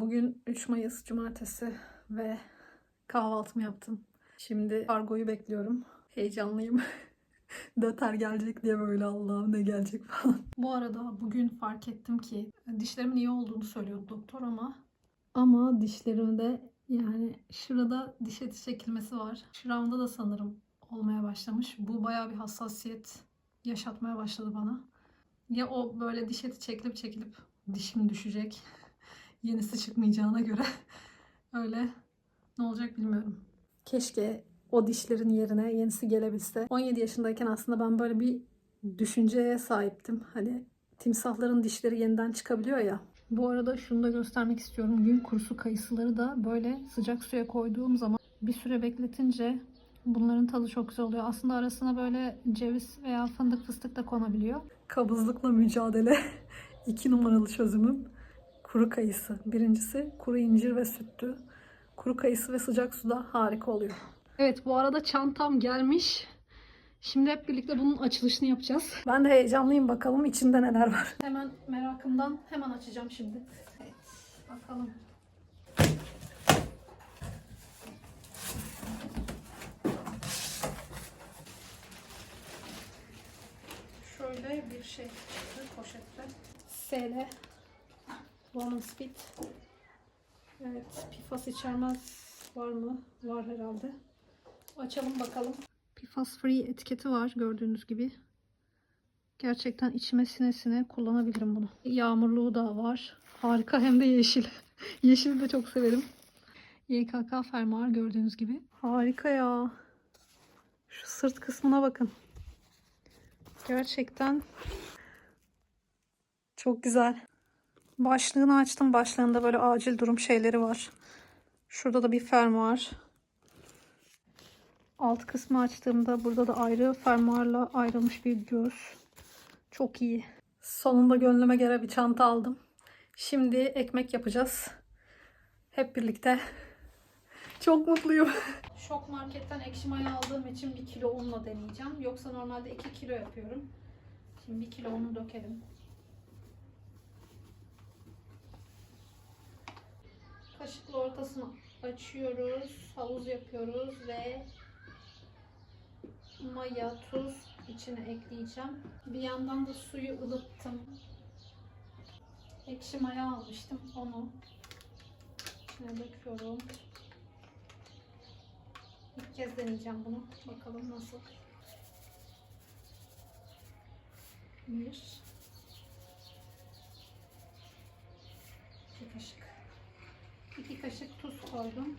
Bugün 3 Mayıs Cumartesi ve kahvaltımı yaptım. Şimdi kargoyu bekliyorum. Heyecanlıyım. Döter gelecek diye böyle Allah'ım ne gelecek falan. Bu arada bugün fark ettim ki dişlerimin iyi olduğunu söylüyordu doktor ama ama dişlerimde yani şurada diş eti çekilmesi var. Şuramda da sanırım olmaya başlamış. Bu bayağı bir hassasiyet yaşatmaya başladı bana. Ya o böyle diş eti çekilip çekilip dişim düşecek. Yenisi çıkmayacağına göre öyle ne olacak bilmiyorum. Keşke o dişlerin yerine yenisi gelebilse. 17 yaşındayken aslında ben böyle bir düşünceye sahiptim. Hani timsahların dişleri yeniden çıkabiliyor ya. Bu arada şunu da göstermek istiyorum. Gün kurusu kayısıları da böyle sıcak suya koyduğum zaman bir süre bekletince bunların tadı çok güzel oluyor. Aslında arasına böyle ceviz veya fındık fıstık da konabiliyor. Kabızlıkla mücadele. iki numaralı çözümüm kuru kayısı. Birincisi kuru incir ve süttü. Kuru kayısı ve sıcak suda harika oluyor. Evet bu arada çantam gelmiş. Şimdi hep birlikte bunun açılışını yapacağız. Ben de heyecanlıyım bakalım içinde neler var. Hemen merakımdan hemen açacağım şimdi. Evet bakalım. Şöyle bir şey çıktı poşette. SL Lemon Speed. Evet, PFAS içermez var mı? Var herhalde. Açalım bakalım. PFAS free etiketi var gördüğünüz gibi. Gerçekten içime sine sine kullanabilirim bunu. Yağmurluğu da var. Harika hem de yeşil. Yeşili de çok severim. YKK fermuar gördüğünüz gibi. Harika ya. Şu sırt kısmına bakın. Gerçekten çok güzel. Başlığını açtım. Başlığında böyle acil durum şeyleri var. Şurada da bir fermuar. Alt kısmı açtığımda burada da ayrı fermuarla ayrılmış bir göz. Çok iyi. Sonunda gönlüme göre bir çanta aldım. Şimdi ekmek yapacağız. Hep birlikte. Çok mutluyum. Şok marketten ekşi maya aldığım için bir kilo unla deneyeceğim. Yoksa normalde 2 kilo yapıyorum. Şimdi bir kilo unu dökelim. Kaşıkla ortasını açıyoruz. Havuz yapıyoruz ve maya, tuz içine ekleyeceğim. Bir yandan da suyu ılıttım. Ekşi maya almıştım. Onu içine döküyorum. İlk kez deneyeceğim bunu. Bakalım nasıl. Bir. İki kaşık. 2 kaşık tuz koydum.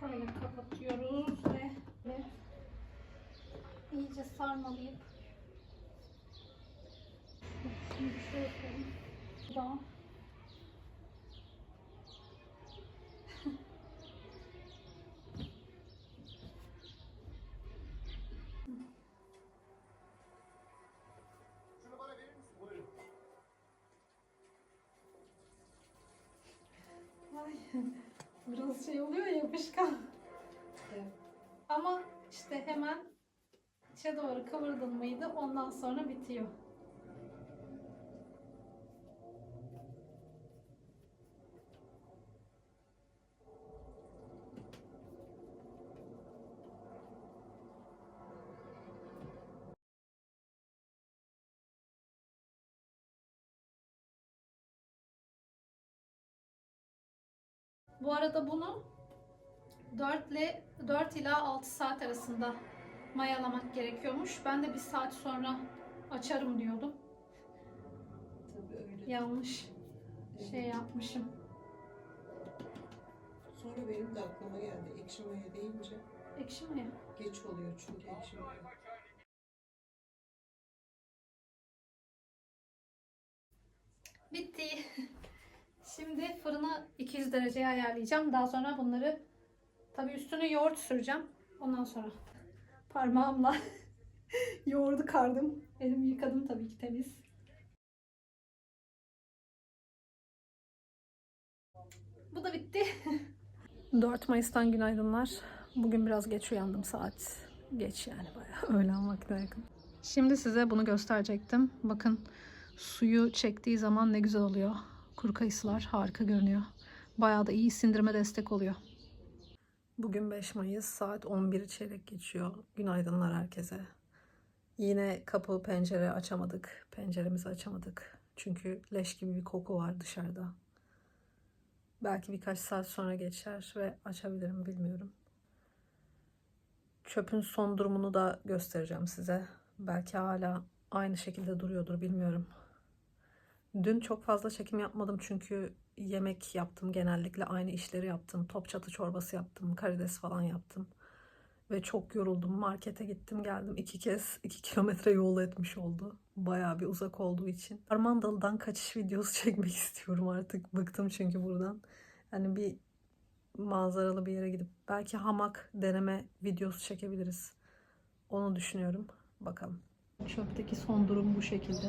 Şöyle kapatıyoruz ve, ve iyice sarmalayıp Şimdi şöyle. Daha biraz şey oluyor ya yapışkan. Ama işte hemen içe doğru kıvırdın mıydı ondan sonra bitiyor. Bu arada bunu 4 ile 4 ila 6 saat arasında mayalamak gerekiyormuş. Ben de bir saat sonra açarım diyordum. Tabii öyle. Yanlış şey yapmışım. Sonra benim de aklıma geldi. Ekşi maya deyince Ekşi maya. geç oluyor çünkü ekşi maya. Bitti. Şimdi fırını 200 dereceye ayarlayacağım. Daha sonra bunları tabii üstüne yoğurt süreceğim. Ondan sonra parmağımla yoğurdu kardım. Elimi yıkadım tabii ki temiz. Bu da bitti. 4 Mayıs'tan günaydınlar. Bugün biraz geç uyandım saat. Geç yani bayağı öğlen vaktine yakın. Şimdi size bunu gösterecektim. Bakın suyu çektiği zaman ne güzel oluyor. Kuru kayısılar harika görünüyor. Bayağı da iyi sindirime destek oluyor. Bugün 5 Mayıs saat 11 çeyrek geçiyor. Günaydınlar herkese. Yine kapı pencere açamadık. Penceremizi açamadık. Çünkü leş gibi bir koku var dışarıda. Belki birkaç saat sonra geçer ve açabilirim bilmiyorum. Çöpün son durumunu da göstereceğim size. Belki hala aynı şekilde duruyordur bilmiyorum. Dün çok fazla çekim yapmadım çünkü yemek yaptım. Genellikle aynı işleri yaptım. Top çatı çorbası yaptım. Karides falan yaptım. Ve çok yoruldum. Markete gittim geldim. iki kez iki kilometre yol etmiş oldu. Bayağı bir uzak olduğu için. Armandalı'dan kaçış videosu çekmek istiyorum artık. Bıktım çünkü buradan. Yani bir manzaralı bir yere gidip belki hamak deneme videosu çekebiliriz. Onu düşünüyorum. Bakalım. Çöpteki son durum bu şekilde.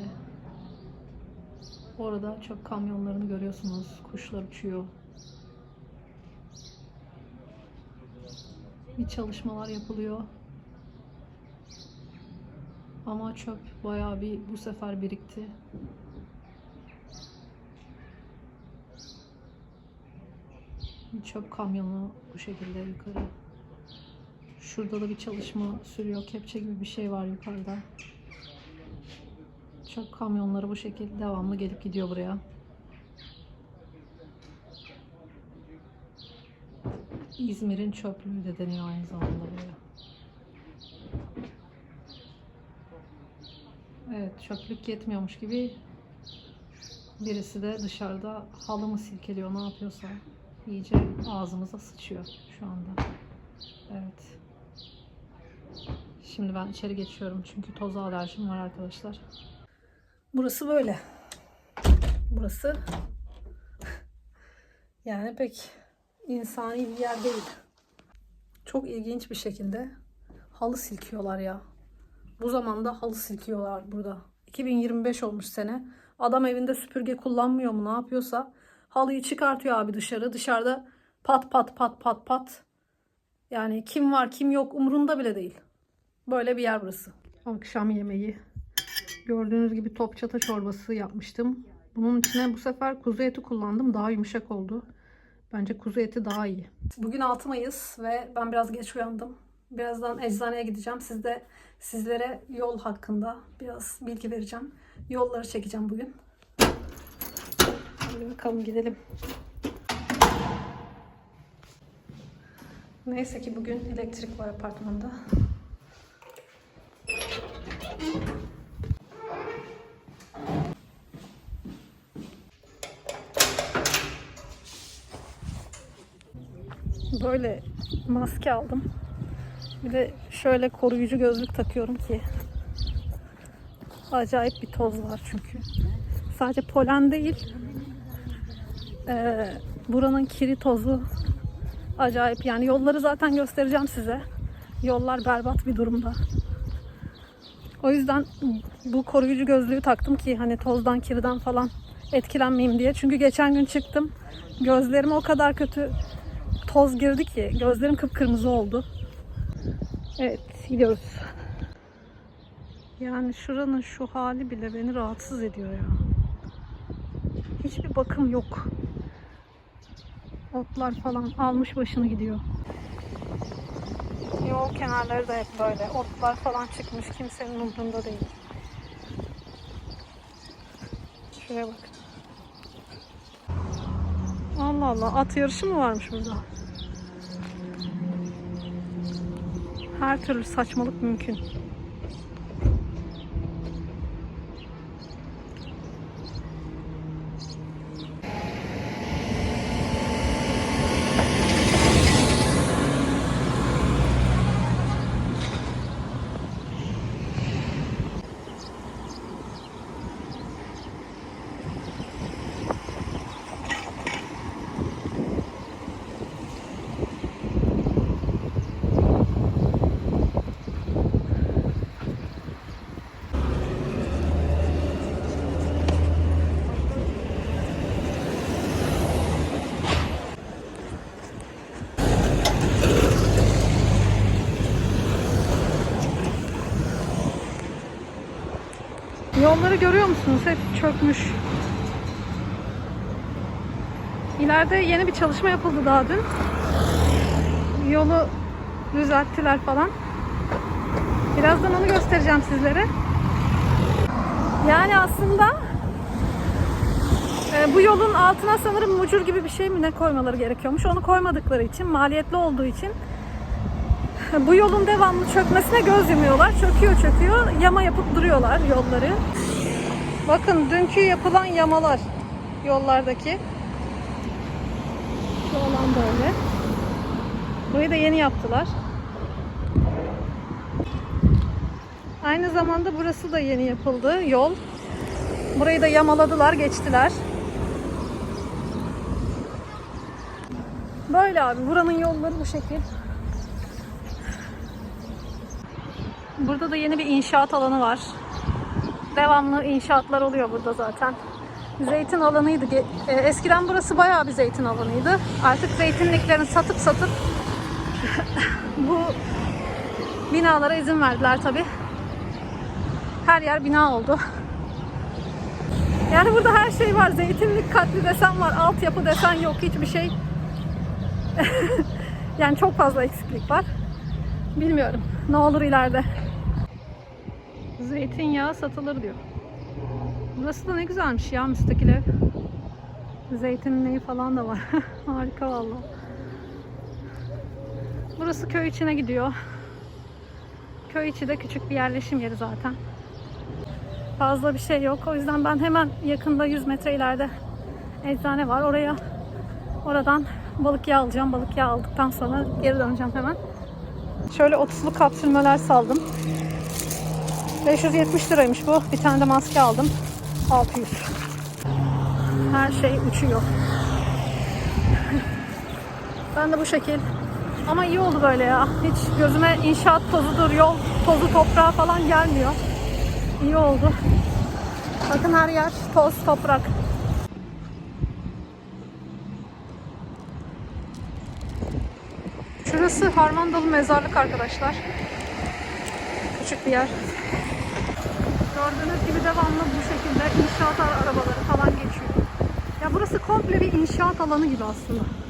Orada çöp kamyonlarını görüyorsunuz. Kuşlar uçuyor. Bir çalışmalar yapılıyor. Ama çöp bayağı bir bu sefer birikti. Bir çöp kamyonu bu şekilde yukarı. Şurada da bir çalışma sürüyor. Kepçe gibi bir şey var yukarıda. Çöp kamyonları bu şekilde devamlı gelip gidiyor buraya. İzmir'in çöplüğü de deniyor aynı zamanda buraya. Evet çöplük yetmiyormuş gibi birisi de dışarıda halı mı silkeliyor ne yapıyorsa iyice ağzımıza sıçıyor şu anda. Evet. Şimdi ben içeri geçiyorum çünkü toza alerjim var arkadaşlar. Burası böyle. Burası yani pek insani bir yer değil. Çok ilginç bir şekilde halı silkiyorlar ya. Bu zamanda halı silkiyorlar burada. 2025 olmuş sene. Adam evinde süpürge kullanmıyor mu ne yapıyorsa halıyı çıkartıyor abi dışarı. Dışarıda pat pat pat pat pat. Yani kim var kim yok umurunda bile değil. Böyle bir yer burası. Akşam yemeği. Gördüğünüz gibi top çata çorbası yapmıştım. Bunun içine bu sefer kuzu eti kullandım. Daha yumuşak oldu. Bence kuzu eti daha iyi. Bugün 6 Mayıs ve ben biraz geç uyandım. Birazdan eczaneye gideceğim. Siz de sizlere yol hakkında biraz bilgi vereceğim. Yolları çekeceğim bugün. Hadi bakalım gidelim. Neyse ki bugün elektrik var apartmanda. Böyle maske aldım. Bir de şöyle koruyucu gözlük takıyorum ki acayip bir toz var çünkü. Sadece polen değil eee, buranın kiri tozu acayip yani yolları zaten göstereceğim size. Yollar berbat bir durumda. O yüzden bu koruyucu gözlüğü taktım ki hani tozdan kirden falan etkilenmeyeyim diye. Çünkü geçen gün çıktım. Gözlerime o kadar kötü toz girdi ki gözlerim kıpkırmızı oldu. Evet gidiyoruz. Yani şuranın şu hali bile beni rahatsız ediyor ya. Hiçbir bakım yok. Otlar falan almış başını gidiyor. Yol kenarları da hep böyle. Otlar falan çıkmış. Kimsenin umurunda değil. Şuraya bak. Allah Allah. At yarışı mı varmış burada? Her türlü saçmalık mümkün. Yolları görüyor musunuz? Hep çökmüş. İleride yeni bir çalışma yapıldı daha dün. Yolu düzelttiler falan. Birazdan onu göstereceğim sizlere. Yani aslında e, bu yolun altına sanırım mucur gibi bir şey mi ne koymaları gerekiyormuş. Onu koymadıkları için, maliyetli olduğu için bu yolun devamlı çökmesine göz yumuyorlar. Çöküyor çöküyor, yama yapıp duruyorlar yolları. Bakın dünkü yapılan yamalar yollardaki. Şu olan böyle. Burayı da yeni yaptılar. Aynı zamanda burası da yeni yapıldı yol. Burayı da yamaladılar, geçtiler. Böyle abi, buranın yolları bu şekil. Burada da yeni bir inşaat alanı var. Devamlı inşaatlar oluyor burada zaten. Zeytin alanıydı. E, Eskiden burası bayağı bir zeytin alanıydı. Artık zeytinliklerini satıp satıp bu binalara izin verdiler tabi. Her yer bina oldu. Yani burada her şey var. Zeytinlik katli desen var. Altyapı desen yok. Hiçbir şey. yani çok fazla eksiklik var. Bilmiyorum. Ne olur ileride. Zeytinyağı satılır diyor. Burası da ne güzelmiş ya müstakil ev. Zeytinliği falan da var. Harika valla. Burası köy içine gidiyor. Köy içi de küçük bir yerleşim yeri zaten. Fazla bir şey yok. O yüzden ben hemen yakında 100 metre ileride eczane var. Oraya oradan balık yağı alacağım. Balık yağı aldıktan sonra geri döneceğim hemen. Şöyle 30'lu kapsülmeler saldım. 570 liraymış bu. Bir tane de maske aldım. 600. Her şey uçuyor. ben de bu şekil. Ama iyi oldu böyle ya. Hiç gözüme inşaat tozudur, yol tozu, toprağı falan gelmiyor. İyi oldu. Bakın her yer toz, toprak. Şurası Harmandalı Mezarlık arkadaşlar. Küçük bir yer. Gördüğünüz gibi devamlı bu şekilde inşaat arabaları falan geçiyor. Ya burası komple bir inşaat alanı gibi aslında.